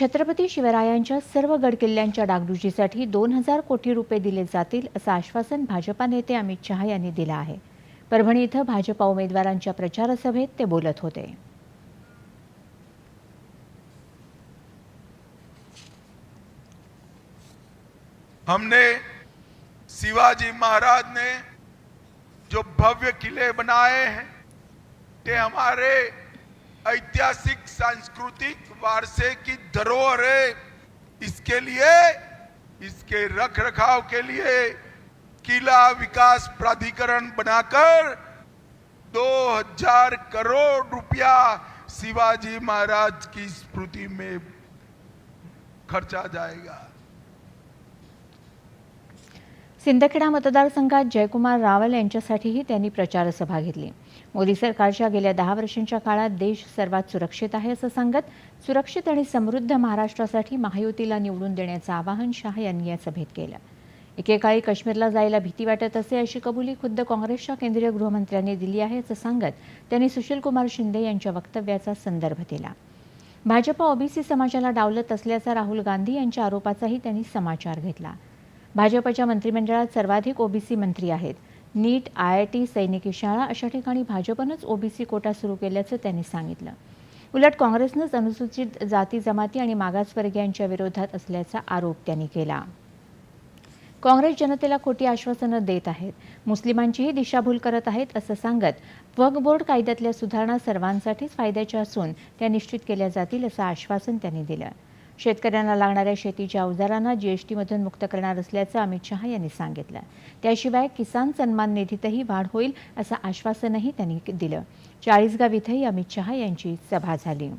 छत्रपती शिवरायांच्या सर्व गडकिल्ल्यांच्या डागडुजीसाठी दोन हजार कोटी रुपये दिले जातील असं आश्वासन भाजपा नेते अमित शहा यांनी दिलं आहे. परभणी इथं भाजपा उमेदवारांच्या प्रचारसभेत ते बोलत होते. हमने शिवाजी महाराज ने जो भव्य किले बनाए हैं ते हमारे ऐतिहासिक, सांस्कृतिक वारसे की धरोहर है। इसके लिए, इसके रख रखाव के लिए किला विकास प्राधिकरण बनाकर 2000 करोड़ रुपया शिवाजी महाराज की स्मृति में खर्चा जाएगा। सिंदखेडा मतदारसंघात जयकुमार रावल यांच्यासाठीही त्यांनी प्रचारसभा घेतली. मोदी सरकारच्या गेल्या दहा वर्षांच्या काळात देश सर्वात सुरक्षित आहे असं सांगत सुरक्षित आणि समृद्ध महाराष्ट्रासाठी महायुतीला निवडून देण्याचं आवाहन शाह यांनी या सभेत केलं. एकेकाळी काश्मीरला जायला भीती वाटत असे अशी कबुली खुद्द काँग्रेसच्या केंद्रीय गृहमंत्र्यांनी दिली आहे असं सांगत त्यांनी सुशीलकुमार शिंदे यांच्या वक्तव्याचा संदर्भ दिला. भाजपा ओबीसी समाजाला डावलत असल्याचा राहुल गांधी यांच्या आरोपाचाही त्यांनी समाचार घेतला. भाजपच्या मंत्रिमंडळात सर्वाधिक ओबीसी मंत्री आहेत. नीट आय आय टी सैनिकी शाळा अशा ठिकाणी भाजपनंच ओबीसी कोटा सुरू केल्याचं त्यांनी सांगितलं. उलट काँग्रेसनंच अनुसूचित जाती जमाती आणि मागासवर्गीयांच्या विरोधात असल्याचा आरोप त्यांनी केला. काँग्रेस जनतेला खोटी आश्वासनं देत आहेत. मुस्लिमांचीही दिशाभूल करत आहेत असं सांगत वक्फ बोर्ड कायद्यातल्या सुधारणा सर्वांसाठीच फायद्याच्या असून त्या निश्चित केल्या जातील असं आश्वासन त्यांनी दिलं. शेतकऱ्यांना लागणाऱ्या शेतीच्या अवजारांना जीएसटीमधून मुक्त करणार असल्याचं अमित शहा यांनी सांगितलं. त्याशिवाय किसान सन्मान निधीतही वाढ होईल असं आश्वासनही त्यांनी दिलं. चाळीसगाव इथंही अमित शहा यांची सभा झाली.